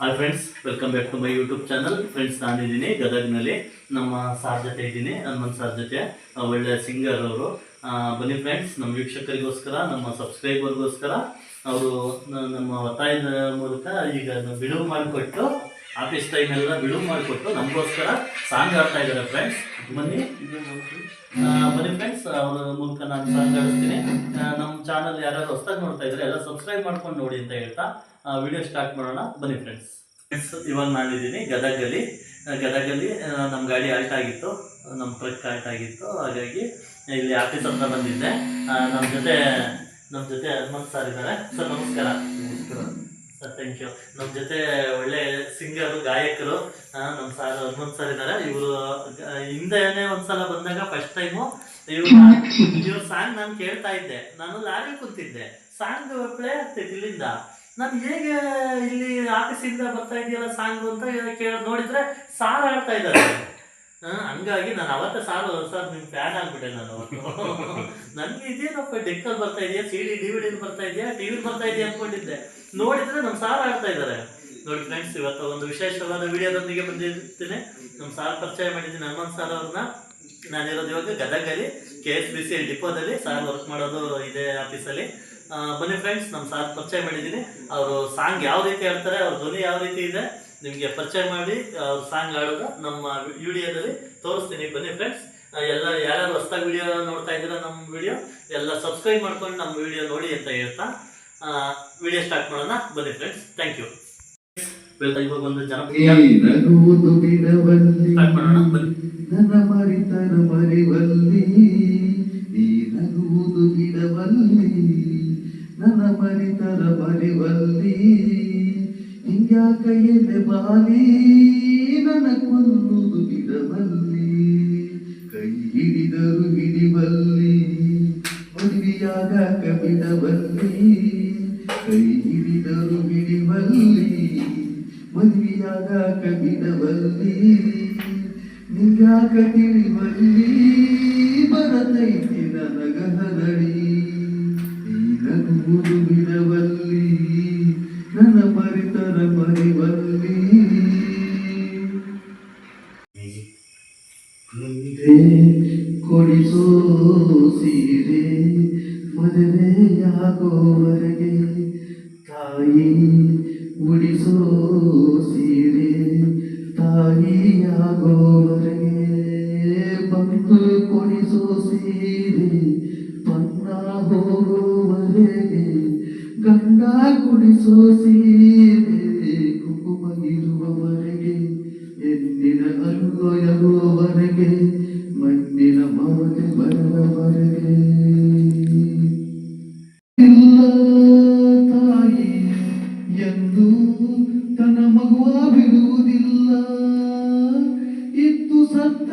Hi friends welcome back to my YouTube channel friends ನಾನಿದ್ದೀನಿ ಗದಗ್ನಲ್ಲಿ. ನಮ್ಮ ಸಾರ್ ಜೊತೆ ಇದ್ದೀನಿ ಹನುಮಂತ್ ಸಾರ್ ಜೊತೆ. ಆ, ಒಳ್ಳೆ ಸಿಂಗರ್ ಅವರು. ಬನ್ನಿ ಫ್ರೆಂಡ್ಸ್ ನಮ್ಮ ವೀಕ್ಷಕರಿಗೋಸ್ಕರ ನಮ್ಮ ಸಬ್ಸ್ಕ್ರೈಬರ್ಗೋಸ್ಕರ ಅವರು ನಮ್ಮ ಒತ್ತಾಯದ ಮೂಲಕ ಈಗ ಬಿಡುವು ಮಾಡಿಕೊಟ್ಟು ಆಫೀಸ್ ಟೈಮ್ ಎಲ್ಲ ಬಿಡುವು ಮಾಡಿಕೊಟ್ಟು ನಮಗೋಸ್ಕರ ಸಾಂಗ್ ಆಡ್ತಾ ಇದ್ದಾರೆ ಫ್ರೆಂಡ್ಸ್ ಬನ್ನಿ. ಬನ್ನಿ ಫ್ರೆಂಡ್ಸ್ ಅವರ ಮೂಲಕ ನಾನು ಸಾಂಗ್ ಆಡಿಸ್ತೀನಿ ನಮ್ಮ ಚಾನಲ್ ಯಾರು ಹೊಸದಾಗಿ ನೋಡ್ತಾ ಇದ್ರೆ ಎಲ್ಲ ಸಬ್ಸ್ಕ್ರೈಬ್ ಮಾಡ್ಕೊಂಡು ನೋಡಿ ಅಂತ ಹೇಳ್ತಾ. ವಿಡಿಯೋ ಸ್ಟಾರ್ಟ್ ಮಾಡೋಣ. ಬನ್ನಿ ಫ್ರೆಂಡ್ಸ್ ಇವಾಗ ನಾನಿದ್ದೀನಿ. ಗದಗಲ್ಲಿ. ಗದಗಲ್ಲಿ ನಮ್ಮ ಗಾಡಿ ಆಲ್ಟ್ ಆಗಿತ್ತು. ನಮ್ಮ ಟ್ರಕ್ ಆಲ್ಟ್ ಆಗಿತ್ತು. ಹಾಗಾಗಿ ಇಲ್ಲಿ ಆಫೀಸ್ ಹತ್ರ ಬಂದಿದ್ದೆ. ನಮ್ಮ ಜೊತೆ ನಮ್ಮ ಜೊತೆ ಹನುಮಂತ್ ಸರ್ ಇದ್ದಾರೆ ಸರ್ ನಮಸ್ಕಾರ. ಸರ್ ಥ್ಯಾಂಕ್ ಯು ನಮ್ಮ ಜೊತೆ ಒಳ್ಳೆ ಸಿಂಗರು ಗಾಯಕರು ಆ, ನಮ್ಮ ಸರ್ ಹನುಮಂತ್ ಸರ್ ಇದ್ದಾರೆ ಇವರು ಹಿಂದೆನೆ ಒಂದ್ಸಲ ಬಂದಾಗ ಫಸ್ಟ್ ಟೈಮು ಇವ್ರು ಇವ್ರ ಸಾಂಗ್ ನಾನು ಕೇಳ್ತಾ ಇದ್ದೆ. ನಾನು ಲಾರಿ ಕೂತಿದ್ದೆ. ಸಾಂಗ್ ಪ್ಲೇ ಆಗ್ತೈತೆ ಇಲ್ಲಿಂದ ನಾನು ಹೇಗೆ ಇಲ್ಲಿ ಆಫೀಸಿಂದ ಬರ್ತಾ ಇದೆಯಲ್ಲ ಸಾಂಗ್ ಅಂತ ಕೇಳ, ನೋಡಿದ್ರೆ ಸಾರ್ ಆಡ್ತಾ ಇದ್ದಾರೆ. ಹಂಗಾಗಿ ನಾನು ಅವತ್ತೇ ಸಾರು ಸರ್, ನಿಮ್ ಫ್ಯಾನ್ ಆಗ್ಬಿಟ್ಟೆ ನಾನು. ನನ್ಗೆ ಇದೇನಪ್ಪ ಡೆಕ್ಕಲ್ಲಿ ಬರ್ತಾ ಇದೆಯಾ? ಸಿ ಡಿ ಡಿ ಬರ್ತಾ ಇದೆಯಾ? ಟಿ ಬರ್ತಾ ಇದೆಯಾ ಅನ್ಕೊಂಡಿದ್ದೆ. ನೋಡಿದ್ರೆ ನಮ್ಮ ಸಾರ್ ಆಡ್ತಾ ಇದ್ದಾರೆ. ನೋಡಿ ಫ್ರೆಂಡ್ಸ್ ಇವತ್ತು ಒಂದು ವಿಶೇಷವಾದ ವಿಡಿಯೋದೊಂದಿಗೆ ಬಂದಿರ್ತೀನಿ. ನಮ್ಮ ಸಾರ್ ಪರಿಚಯ ಮಾಡಿದ್ದೀನಿ ಹನುಮಂತ್ ಸಾರ್ ಅವ್ರನ್ನ. ನಾನಿರೋದು ಇವಾಗ ಗದಗಲ್ಲಿ ಕೆ ಎಸ್ ಬಿ ಸಿ ಡಿಪೋದಲ್ಲಿ ಸಾರ್ ವರ್ಕ್ ಮಾಡೋದು ಇದೇ ಆಫೀಸಲ್ಲಿ ಬನ್ನಿ ಫ್ರೆಂಡ್ಸ್ ನಮ್ಮ ಸಾರ್ ಪರಿಚಯ ಮಾಡಿದ್ದೀನಿ. ಅವರು ಸಾಂಗ್ ಯಾವ ರೀತಿ ಹೇಳ್ತಾರೆ ಅವ್ರ ಧ್ವನಿ ಯಾವ ರೀತಿ ಇದೆ ನಿಮಗೆ ಪರಿಚಯ ಮಾಡಿ ಅವ್ರ ಸಾಂಗ್ ಹಾಡೋದು ನಮ್ಮ ವಿಡಿಯೋದಲ್ಲಿ ತೋರಿಸ್ತೀನಿ. ಬನ್ನಿ ಫ್ರೆಂಡ್ಸ್ ಎಲ್ಲ ಯಾರ್ಯಾರು ಹೊಸ್ದಾಗಿ ವಿಡಿಯೋ ನೋಡ್ತಾ ಇದ್ದೀರಾ ನಮ್ಮ ವಿಡಿಯೋ ಎಲ್ಲ ಸಬ್ಸ್ಕ್ರೈಬ್ ಮಾಡ್ಕೊಂಡು ನಮ್ಮ ವಿಡಿಯೋ ನೋಡಿ ಅಂತ ಹೇಳ್ತಾ ವಿಡಿಯೋ ಸ್ಟಾರ್ಟ್ ಮಾಡೋಣ. ಬನ್ನಿ ಫ್ರೆಂಡ್ಸ್ ಥ್ಯಾಂಕ್ ಯು ಇವಾಗ ಒಂದು ಜನಪ್ರಿಯ ಸ್ಟಾರ್ಟ್ ಮಾಡೋಣ ಬನ್ನಿ. ಮರಿತನ ಮರಿವಲ್ಲಿ ಹಿಂಗ್ಯಾಕ ಎಲೆ ಬಾಲಿ. ಮುಂದೆ ಕೊಡಿಸೋ ಸೀರೆ ಮದುವೆಯಾಗೋವರೆಗೆ ಎಂದು ತನ್ನ ಮಗುವ ಬಿಡುವುದಿಲ್ಲ ಇತ್ತು ಸತ್ತ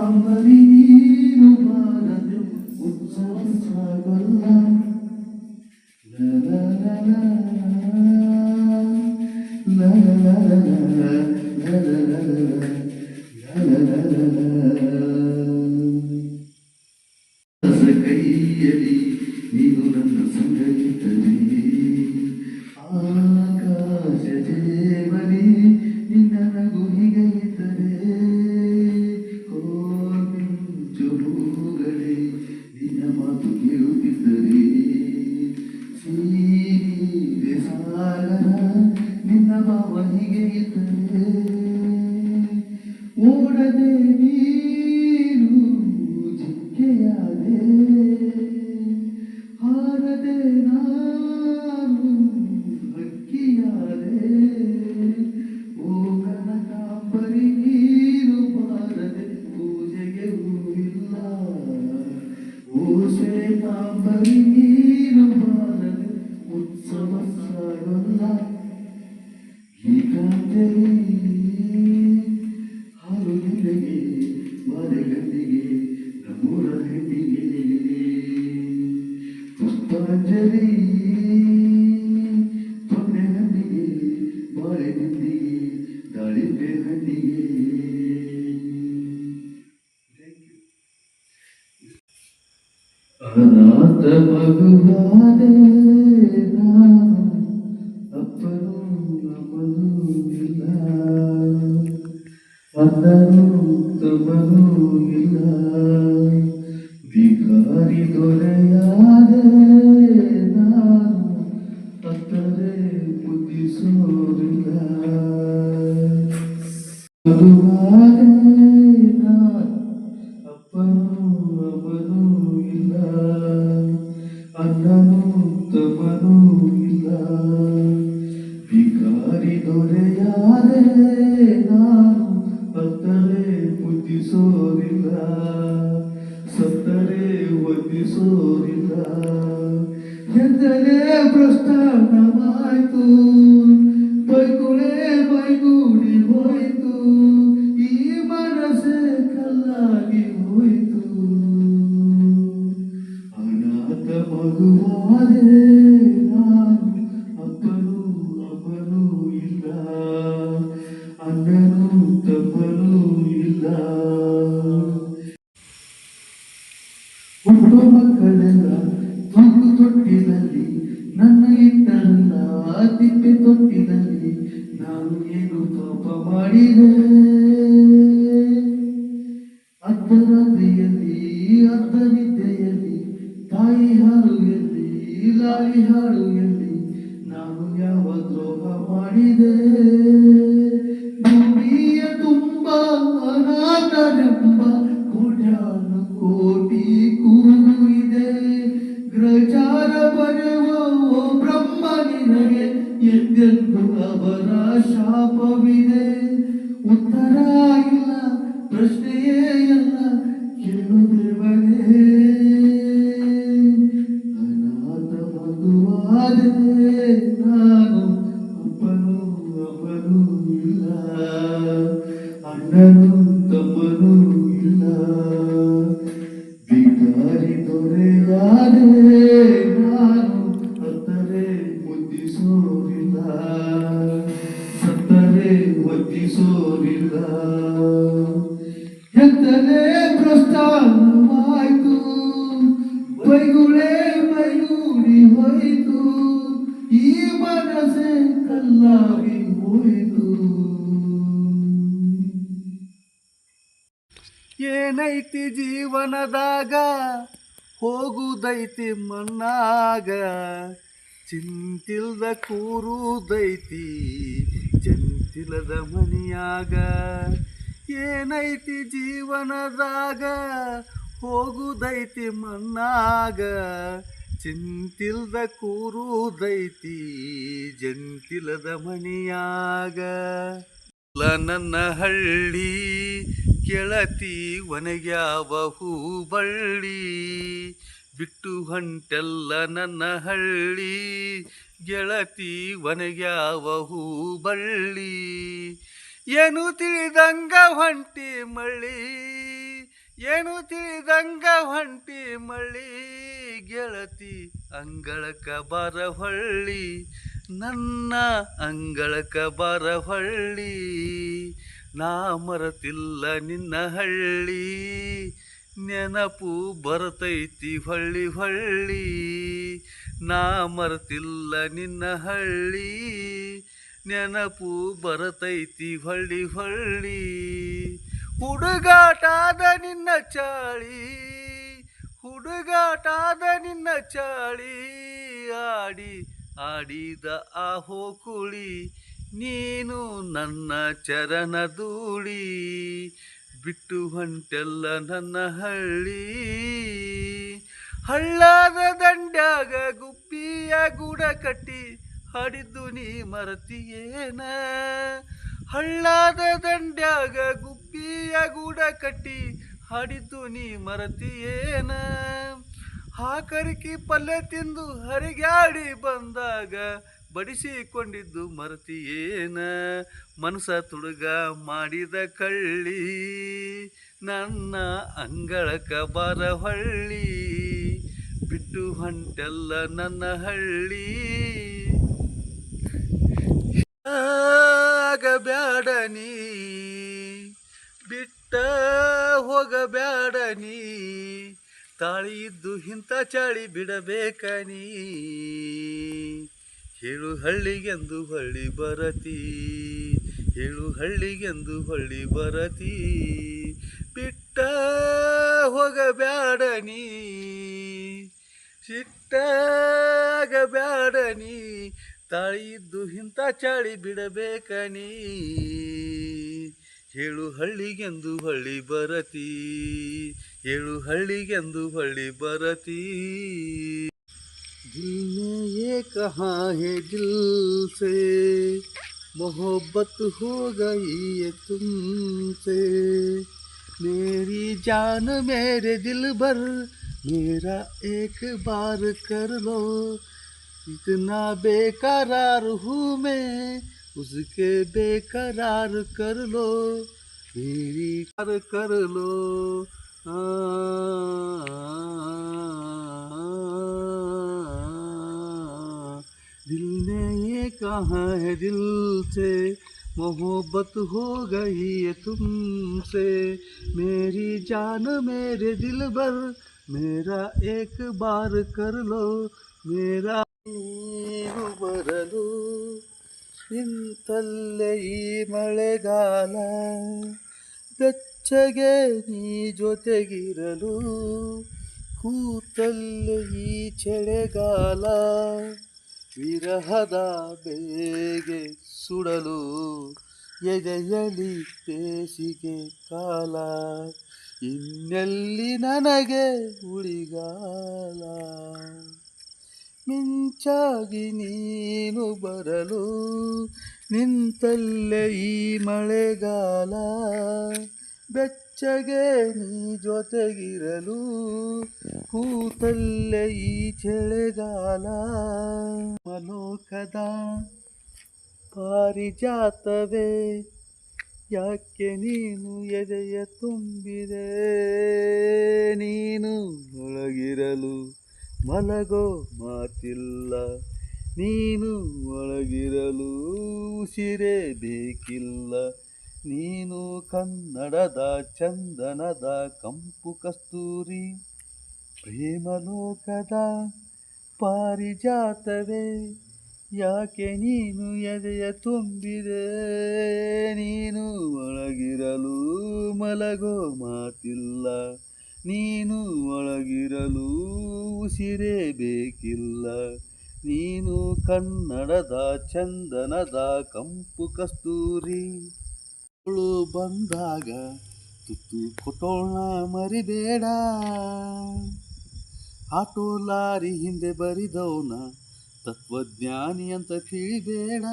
somebody Merhaba, vahiy getirdim. ഒരുപാട് ದುಃಖವಿಲ್ಲ ಎಂತಲೇ ಪ್ರಸ್ಥಾನವಾಯಿತು ಬೈಗುಳೆ ಬೈಗೂಡಿ ಹೋಯಿತು, ಈ ಮನಸ್ಸೆ ಕಲ್ಲಾಗಿ ಹೋಯಿತು ಏನೈತಿ ಜೀವನದಾಗ, ಹೋಗುದೈತಿ ಮಣ್ಣಾಗ, ಚಿಂತಿಲ್ದ ಕೂರುದೈತಿ ಜಂತಿಲದ ಮನಿಯಾಗ, ಏನೈತಿ ಜೀವನದಾಗ, ಹೋಗುದೈತಿ ಮಣ್ಣಾಗ, ಚಿಂತಿಲ್ದ ಕೂರುದೈತಿ ಜಂತಿಲದ ಮನಿಯಾಗ ನನ್ನ ಹಳ್ಳಿ, ಕೆಳತಿ ಒನಗ್ಯಾವ ಹೂಬಳ್ಳಿ, ಬಿಟ್ಟು ಹೊಂಟೆಲ್ಲ ನನ್ನ ಹಳ್ಳಿ ಗೆಳತಿ ಒನಗ್ಯಾವ ಹೂ ಬಳ್ಳಿ? ಏನು ತಿಳಿದಂಗ ಹೊಂಟಿ ಮಳ್ಳಿ? ಏನು ತಿಳಿದಂಗ ಹೊಂಟಿ ಮಳ್ಳಿ? ಗೆಳತಿ ಅಂಗಳಕ ಬರ ಹೊಳ್ಳಿ, ನನ್ನ ಅಂಗಳಕ ಬರ ಹೊಳ್ಳಿ, ನಾ ಮರತಿಲ್ಲ ನಿನ್ನ ಹಳ್ಳಿ. ನೆನಪು ಬರತೈತಿ ಹೊಳ್ಳಿ ಹೊಳ್ಳಿ. ನಾ ಮರ್ತಿಲ್ಲ ನಿನ್ನ ಹಳ್ಳಿ. ನೆನಪು ಬರತೈತಿ ಹೊಳ್ಳಿ ಹೊಳ್ಳಿ. ಹುಡುಗಾಟಾದ ನಿನ್ನ ಚಾಳಿ. ಹುಡುಗಾಟಾದ ನಿನ್ನ ಚಾಳಿ. ಆಡಿ ಆಡಿದ ಆಹೋ ಕುಳಿ. ನೀನು ನನ್ನ ಚರಣ ಧೂಳಿ. ಬಿಟ್ಟು ಹೊಂಟೆಲ್ಲ ನನ್ನ ಹಳ್ಳಿ. ಹಳ್ಳಾದ ದಂಡ್ಯಾಗ ಗುಬ್ಬಿಯ ಗೂಡ ಕಟ್ಟಿ ಹಾಡಿದ್ದು ನೀ ಮರತಿಯೇನ ಹಳ್ಳಾದ ದಂಡ್ಯಾಗ ಗುಬ್ಬಿಯ ಗೂಡ ಕಟ್ಟಿ ಹಾಡಿದ್ದು ನೀ ಮರತಿಯೇನ ಹಾಕರಿಕಿ ಪಲ್ಯ ತಿಂದು ಹರಿಗಾಡಿ ಬಂದಾಗ ಬಡಿಸಿಕೊಂಡಿದ್ದು ಮರತಿಯೇನ ಮನಸ ತುಡುಗ ಮಾಡಿದ ಕಳ್ಳಿ, ನನ್ನ ಅಂಗಳಕ ಬರಹಳ್ಳಿ, ಬಿಟ್ಟು ಹೊಂಟೆಲ್ಲ ನನ್ನ ಹಳ್ಳಿ. ಆಗಬ್ಯಾಡ ನೀ ಬಿಟ್ಟ ಹೋಗಬ್ಯಾಡ ನೀ ತಾಳಿ ಇದ್ದು ಇಂಥ ಚಾಳಿ ಬಿಡಬೇಕ ನೀ ಹೇಳು ಹಳ್ಳಿಗೆಂದು ಹೊಳ್ಳಿ ಬರತಿ ಹೇಳು ಹಳ್ಳಿಗೆಂದು ಹೊಳ್ಳಿ ಬರತಿ. ಬಿಟ್ಟ ಹೋಗಬ್ಯಾಡ ನೀ ಸಿಟ್ಟಾಗಬ್ಯಾಡ ನೀ ತಾಳಿ ಇದ್ದು ಇಂಥ ಚಾಳಿ ಬಿಡಬೇಕ ನೀ. ಹೇಳು ಹಳ್ಳಿಗೆಂದು ಹಳ್ಳಿ ಬರತಿ ಹೇಳು ಹಳ್ಳಿಗೆಂದು ಹೊಳ್ಳಿ ಬರತಿ. दिल में ये कहाँ है दिल से मोहब्बत हो गई है तुमसे। मेरी जान मेरे दिल भर मेरा एक बार कर लो। इतना बेकरार हूँ मैं उसके बेकरार कर लो। मेरी कर कर लो। आ, दिल ने ये कहा है दिल से मोहब्बत हो गई है तुमसे मेरी जान मेरे दिल भर मेरा एक बार कर लो मेरा ನೀನು ಬರಲು ನಿಂತಲ್ಲೇ ಈ ಮಳೆಗಾಲ ಬೆಚ್ಚಗೆ ನೀ ಜೊತೆಗಿರಲು ಕೂತಲ್ಲೇ ಈ ಚಳಿಗಾಲ ವಿರಹದ ಬೇಗೆ ಸುಡಲು ಎದೆಯಲಿ ಬೇಸಿಗೆ ಕಾಲ, ಇನ್ನೆಲ್ಲಿ ನನಗೆ ಉಳಿಗಾಲ? ಮಿಂಚಾಗಿ ನೀನು ಬರಲು ನಿಂತಲ್ಲೇ ಈ ಮಳೆಗಾಲ. ಬೆಚ್ಚಗೆ ನೀ ಜೊತೆಗಿರಲು ಕೂತಲ್ಲೇ ಈ ಚಳಿಗಾಲ. ಮಲೋಕದ ಪಾರಿಜಾತವೇ ಯಾಕೆ ನೀನು ಎದೆಯ ತುಂಬಿದೆ? ನೀನು ಒಳಗಿರಲು ಮಲಗೋ ಮಾತಿಲ್ಲ. ನೀನು ಒಳಗಿರಲು ಉಸಿರೇ ಬೇಕಿಲ್ಲ. ನೀನು ಕನ್ನಡದ ಚಂದನದ ಕಂಪು ಕಸ್ತೂರಿ, ಪ್ರೇಮಲೋಕದ ಪಾರಿಜಾತವೇ, ಯಾಕೆ ನೀನು ಎದೆಯ ತುಂಬಿದೆ? ನೀನು ಒಳಗಿರಲು ಮಲಗೋ ಮಾತಿಲ್ಲ, ನೀನು ಒಳಗಿರಲು ಉಸಿರೇ ಬೇಕಿಲ್ಲ, ನೀನು ಕನ್ನಡದ ಚಂದನದ ಕಂಪು ಕಸ್ತೂರಿ. ಅವಳು ಬಂದಾಗ ತುತ್ತು ಕೊಟ್ಟೋಣ ಮರಿಬೇಡ. ಆಟೋ ಲಾರಿ ಹಿಂದೆ ಬರಿದವನ ತತ್ವಜ್ಞಾನಿ ಅಂತ ತಿಳಿಬೇಡ.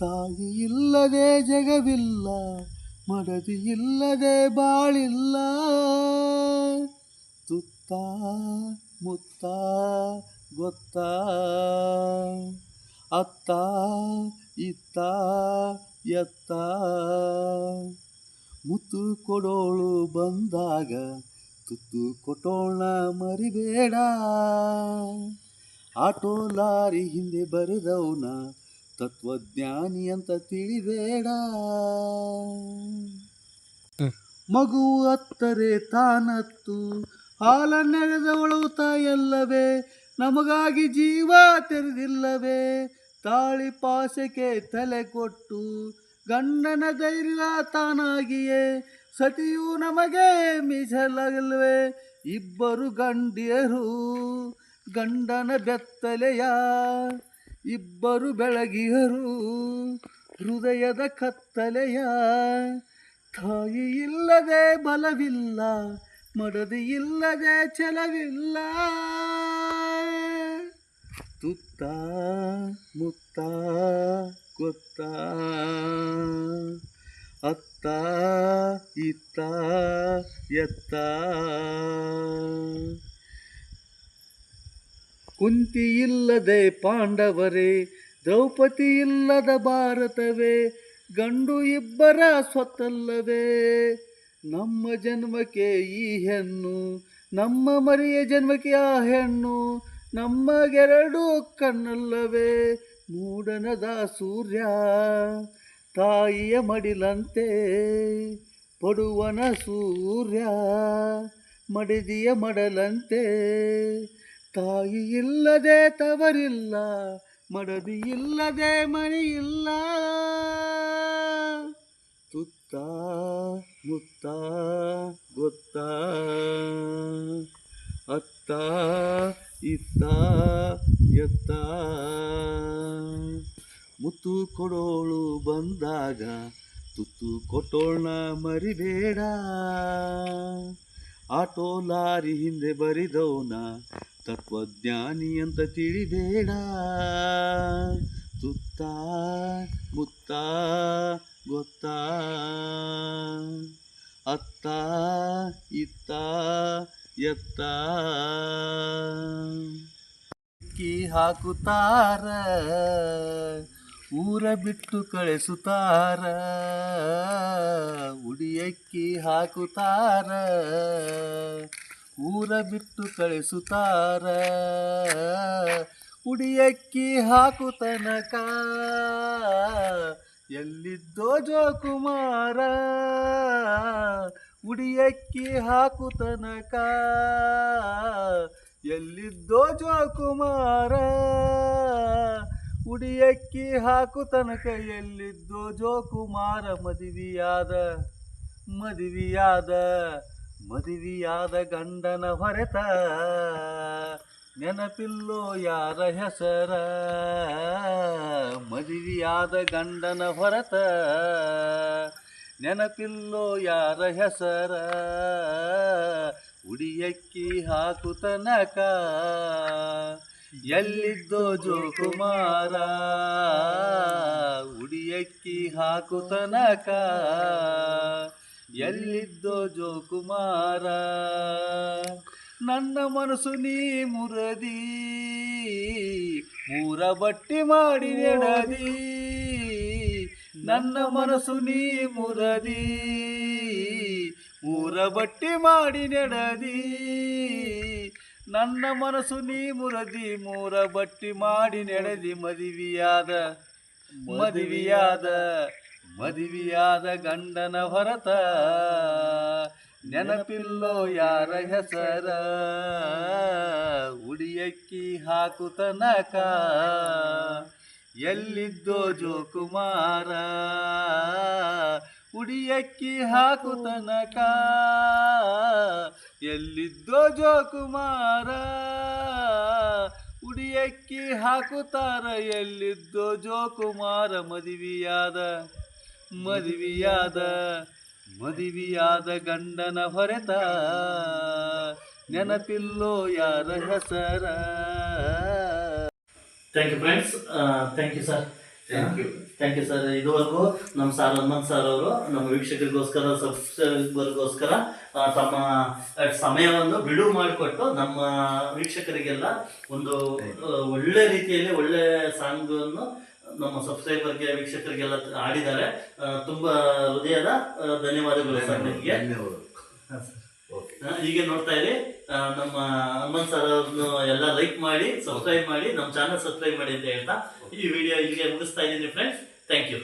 ತಾಯಿ ಇಲ್ಲದೆ ಜಗವಿಲ್ಲ, ಮಡದಿ ಇಲ್ಲದೆ ಬಾಳಿಲ್ಲ. ತುತ್ತ ಮುತ್ತ ಗೊತ್ತಾ, ಅತ್ತ ಇತ್ತ ಎತ್ತ. ಮುತ್ತು ಕೊಡೋಳು ಬಂದಾಗ ತುತ್ತು ಕೊಟ್ಟೋಣ ಮರಿಬೇಡ. ಆಟೋ ಲಾರಿ ಹಿಂದೆ ಬರೆದವನ ತತ್ವಜ್ಞಾನಿ ಅಂತ ತಿಳಿಬೇಡ. ಮಗು ಅತ್ತರೆ ತಾನತ್ತು ಹಾಲ ನೆರೆದವಳು ತಾಯಲ್ಲವೇ ನಮಗಾಗಿ ಜೀವ ತೆರೆದಿಲ್ಲವೇ ತಾಳಿ ಪಾಸಕ್ಕೆ ತಲೆ ಕೊಟ್ಟು, ಗಂಡನ ಧೈರ್ಯ ತಾನಾಗಿಯೇ, ಸತಿಯು ನಮಗೆ ಮೀಸಲಲ್ವೇ ಇಬ್ಬರು ಗಂಡಿಯರು, ಗಂಡನ ಬೆತ್ತಲೆಯ ಇಬ್ಬರು ಬೆಳಗಿಯರು, ಹೃದಯದ ಕತ್ತಲೆಯ, ತಾಯಿ ಇಲ್ಲದೆ ಬಲವಿಲ್ಲ, ಮಡದಿ ಇಲ್ಲದೆ ಛಲವಿಲ್ಲ. ತುತ್ತ ಮುತ್ತ ಗೊತ್ತ ಅತ್ತ ಇತ್ತ ಎತ್ತ. ಕುಂತಿ ಇಲ್ಲದೆ ಪಾಂಡವರೇ, ದ್ರೌಪದಿ ಇಲ್ಲದ ಭಾರತವೇ, ಗಂಡು ಇಬ್ಬರ ಸ್ವತ್ತಲ್ಲವೇ. ನಮ್ಮ ಜನ್ಮಕ್ಕೆ ಈ ಹೆಣ್ಣು, ನಮ್ಮ ಮರಿಯ ಜನ್ಮಕ್ಕೆ ಆ ಹೆಣ್ಣು ನಮ್ಮಗೆರಡು ಕಣ್ಣಲ್ಲವೇ ಮೂಡನದ ಸೂರ್ಯ ತಾಯಿಯ ಮಡಿಲಂತೆ ಪಡುವನ ಸೂರ್ಯ. ಮಡಿದಿಯ ಮಡಲಂತೆ ತಾಯಿ ಇಲ್ಲದೆ ತವರಿಲ್ಲ, ಮಡದಿ ಇಲ್ಲದೆ ಮನೆಯಿಲ್ಲ ತುತ್ತ ಮುತ್ತ ಗೊತ್ತ, ಅತ್ತ ಇತ್ತ, ಎತ್ತ. ಮುತ್ತು ಕೊಡೋಳು ಬಂದಾಗ, ತುತ್ತು ಕೊಟ್ಟೋಣ ಮರಿಬೇಡ. ಆಟೋ ಲಾರಿ ಹಿಂದೆ ಬರಿದವನ, ತತ್ವಜ್ಞಾನಿ ಅಂತ ತಿಳಿಬೇಡ. ತುತ್ತ, ಮುತ್ತ, ಗೊತ್ತ. ಅತ್ತ, ಇತ್ತ ಎತ್ತ. ಕಿ ಹಾಕುತ್ತಾರ, ಊರ ಬಿಟ್ಟು ಕಳಿಸುತ್ತಾರ. ಉಡಿಯಕ್ಕಿ ಹಾಕುತ್ತಾರ, ಊರ ಬಿಟ್ಟು ಕಳಿಸುತ್ತಾರ. ಉಡಿಯಕ್ಕಿ ಹಾಕು ತನಕ ಎಲ್ಲಿದ್ದೋ ಜೋಕುಮಾರ. ಉಡಿಯಕ್ಕಿ ಹಾಕು ತನಕ. ಎಲ್ಲಿದ್ದೋ ಜೋಕುಮಾರ. ಉಡಿಯಕ್ಕಿ ಹಾಕು ತನಕ ಎಲ್ಲಿದ್ದೋ ಜೋಕುಮಾರ. ಮದುವೆಯಾದ ಮದುವೆಯಾದ ಮದುವೆಯಾದ ಗಂಡನ ಹೊರೆತ. ನೆನಪಿಲ್ಲೋ ಯಾರ ಹೆಸರ. ಮದುವೆಯಾದ ಗಂಡನ ಹೊರತ. ನೆನಪಿಲ್ಲೋ ಯಾರ ಹೆಸರ? ಉಡಿಯಕ್ಕಿ ಹಾಕುತನಕ ಎಲ್ಲಿದ್ದೋ ಜೋಕುಮಾರ? ಉಡಿಯಕ್ಕಿ ಹಾಕುತನಕ ಎಲ್ಲಿದ್ದೋ ಜೋಕುಮಾರ? ನನ್ನ ಮನಸ್ಸು ನೀ ಮುರದಿ ಮೂರ ಬಟ್ಟಿ ಮಾಡಿ ನೆಡದಿ. ನನ್ನ ಮನಸ್ಸು ನೀ ಮುರದಿ, ಊರ ಬಟ್ಟಿ ಮಾಡಿ ನೆಡದಿ. ನನ್ನ ಮನಸ್ಸು ನೀ ಮುರದಿ, ಮೂರ ಬಟ್ಟಿ ಮಾಡಿ ನೆಡದಿ. ಮದುವೆಯಾದ ಮದುವೆಯಾದ ಮದುವೆಯಾದ ಗಂಡನ ಹೊರತ ನೆನಪಿಲ್ಲೋ ಯಾರ ಹೆಸರ? ಉಡಿಯಕ್ಕಿ ಹಾಕುತ್ತ ತನಕ ಎಲ್ಲಿದ್ದೋ ಜೋಕುಮಾರ ಉಡಿಯಕ್ಕಿ ಹಾಕು ತನಕ ಎಲ್ಲಿದ್ದೋ ಜೋಕುಮಾರ ಉಡಿಯಕ್ಕಿ ಹಾಕುತ್ತಾರ. ಎಲ್ಲಿದ್ದೋ ಜೋಕುಮಾರ ಮದುವೆಯಾದ ಮದುವೆಯಾದ ಮದುವೆಯಾದ ಗಂಡನ ಹೊರೆತ. ನೆನಪಿಲ್ಲೋ ಯಾರ ಹೆಸರ? Thank you friends thank you sir thank you thank you sir ಇದುವರೆಗೂ ನಮ್ಮ ಸಾರ್ ಹನುಮಂತ್ ಸರ್ ಅವರು ನಮ್ಮ ವೀಕ್ಷಕರಿಗೋಸ್ಕರ ಸಬ್ಸ್ಕ್ರೈಬರ್ಗೋಸ್ಕರ ತಮ್ಮ ಸಮಯವನ್ನು ಬಿಡುವು ಮಾಡಿಕೊಟ್ಟು ನಮ್ಮ ವೀಕ್ಷಕರಿಗೆಲ್ಲ ಒಂದು ಒಳ್ಳೆ ರೀತಿಯಲ್ಲಿ ಒಳ್ಳೆ ಸಾಂಗ್ ಅನ್ನು ನಮ್ಮ ಸಬ್ಸ್ಕ್ರೈಬರ್ಗೆ ವೀಕ್ಷಕರಿಗೆಲ್ಲ ಆಡಿದ್ದಾರೆ ತುಂಬಾ ಹೃದಯದ ಧನ್ಯವಾದಗಳು ಸರ್ ನಿಮಗೆ. ಧನ್ಯವಾದಗಳು. ಹೀಗೆ ನೋಡ್ತಾ ಇರಿ. ನಮ್ಮ ಹನುಮಂತ್ ಸರ್ ಅವ್ರನ್ನು ಎಲ್ಲ ಲೈಕ್ ಮಾಡಿ ಸಬ್ಸ್ಕ್ರೈಬ್ ಮಾಡಿ, ನಮ್ಮ ಚಾನಲ್ ಸಬ್ಸ್ಕ್ರೈಬ್ ಮಾಡಿ ಅಂತ ಹೇಳ್ತಾ ಈ ವಿಡಿಯೋ ಇಲ್ಲಿಗೆ ಮುಗಿಸ್ತಾ ಇದ್ದೀನಿ ಫ್ರೆಂಡ್ಸ್ ಥ್ಯಾಂಕ್ ಯು